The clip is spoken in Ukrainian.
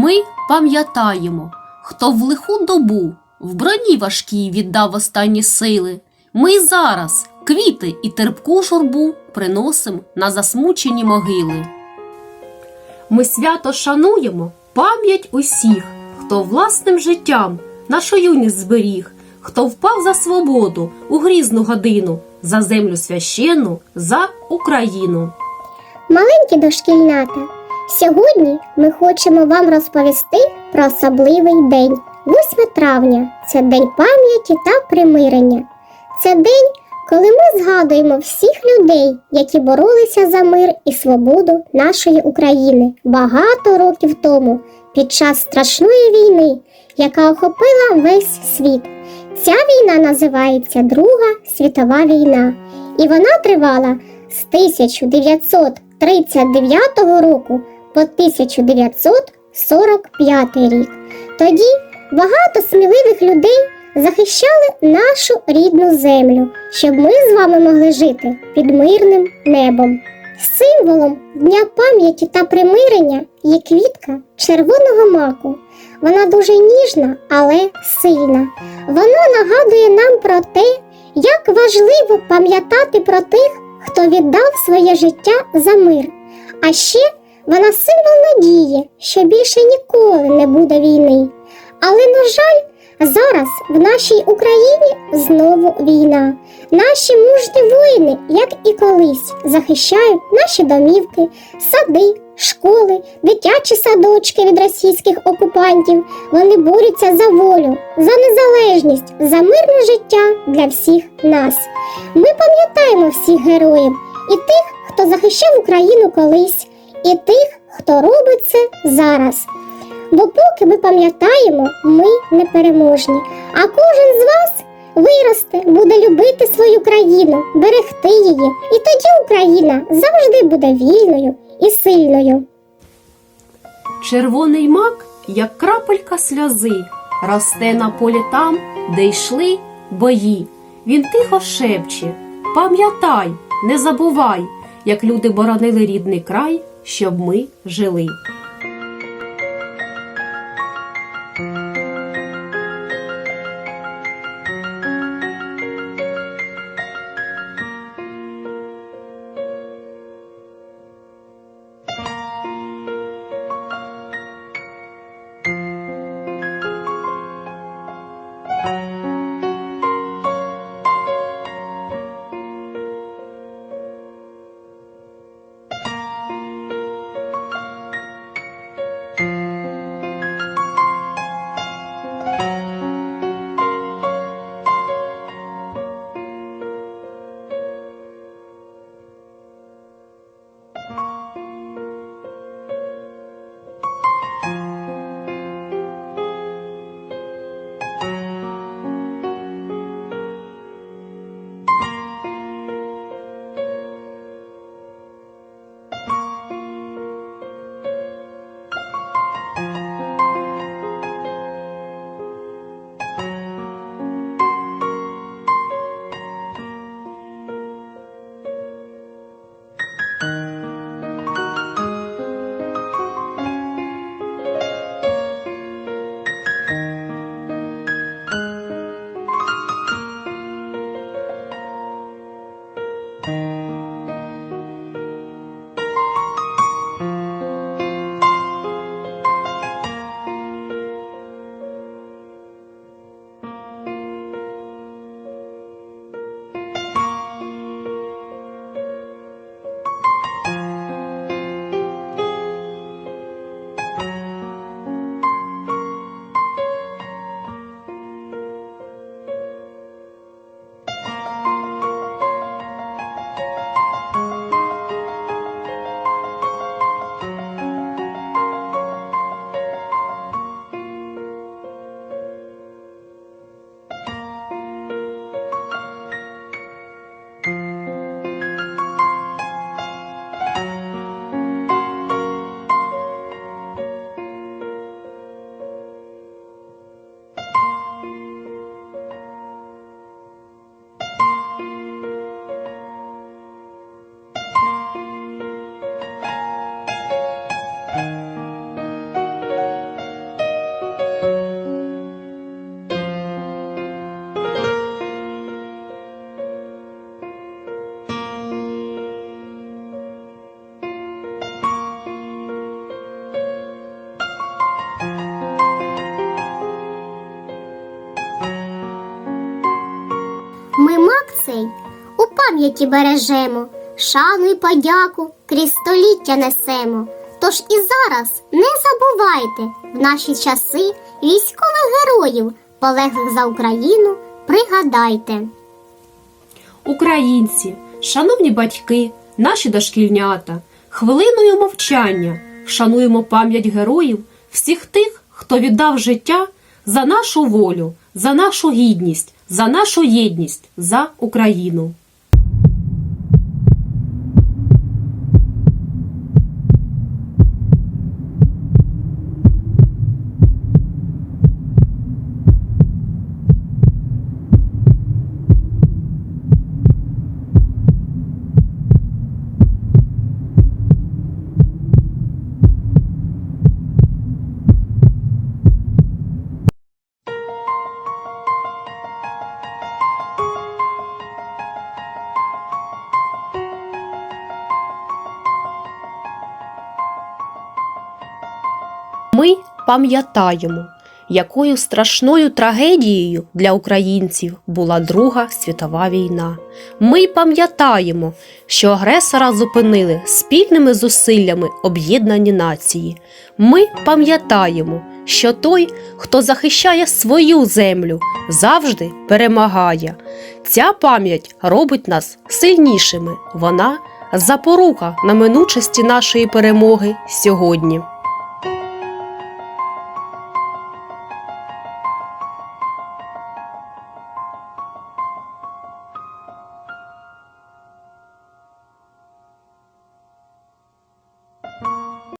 Ми пам'ятаємо, хто в лиху добу в броні важкій віддав останні сили. Ми зараз квіти і терпку журбу приносим на засмучені могили. Ми свято шануємо пам'ять усіх, хто власним життям нашу юність зберіг, хто впав за свободу у грізну годину, за землю священну, за Україну. Маленькі дошкільнята, сьогодні ми хочемо вам розповісти про особливий день. 8 травня це день пам'яті та примирення. Це день, коли ми згадуємо всіх людей, які боролися за мир і свободу нашої України багато років тому, під час страшної війни, яка охопила весь світ. Ця війна називається Друга світова війна, і вона тривала з 1939 року по 1945 рік. Тоді багато сміливих людей захищали нашу рідну землю, щоб ми з вами могли жити під мирним небом. Символом Дня пам'яті та примирення є квітка червоного маку. Вона дуже ніжна, але сильна. Вона нагадує нам про те, як важливо пам'ятати про тих, хто віддав своє життя за мир. А ще вона символ надії, що більше ніколи не буде війни. Але, на жаль, зараз в нашій Україні знову війна. Наші мужні воїни, як і колись, захищають наші домівки, сади, школи, дитячі садочки від російських окупантів. Вони борються за волю, за незалежність, за мирне життя для всіх нас. Ми пам'ятаємо всіх героїв і тих, хто захищав Україну колись, і тих, хто робить це зараз. Бо поки ми пам'ятаємо, ми непереможні. А кожен з вас виросте, буде любити свою країну, берегти її, і тоді Україна завжди буде вільною і сильною. Червоний мак, як крапелька сльози, росте на полі там, де йшли бої. Він тихо шепче: Пам'ятай, не забувай, як люди боронили рідний край, щоб ми жили. Пам'яті бережемо, шану й подяку крізь століття несемо. Тож і зараз не забувайте в наші часи військових героїв, полеглих за Україну, пригадайте. Українці, шановні батьки, наші дошкільнята, хвилиною мовчання вшануємо пам'ять героїв, всіх тих, хто віддав життя за нашу волю, за нашу гідність, за нашу єдність, за Україну. Пам'ятаємо, якою страшною трагедією для українців була Друга світова війна. Ми пам'ятаємо, що агресора зупинили спільними зусиллями об'єднані нації. Ми пам'ятаємо, що той, хто захищає свою землю, завжди перемагає. Ця пам'ять робить нас сильнішими. Вона запорука на минучості нашої перемоги сьогодні.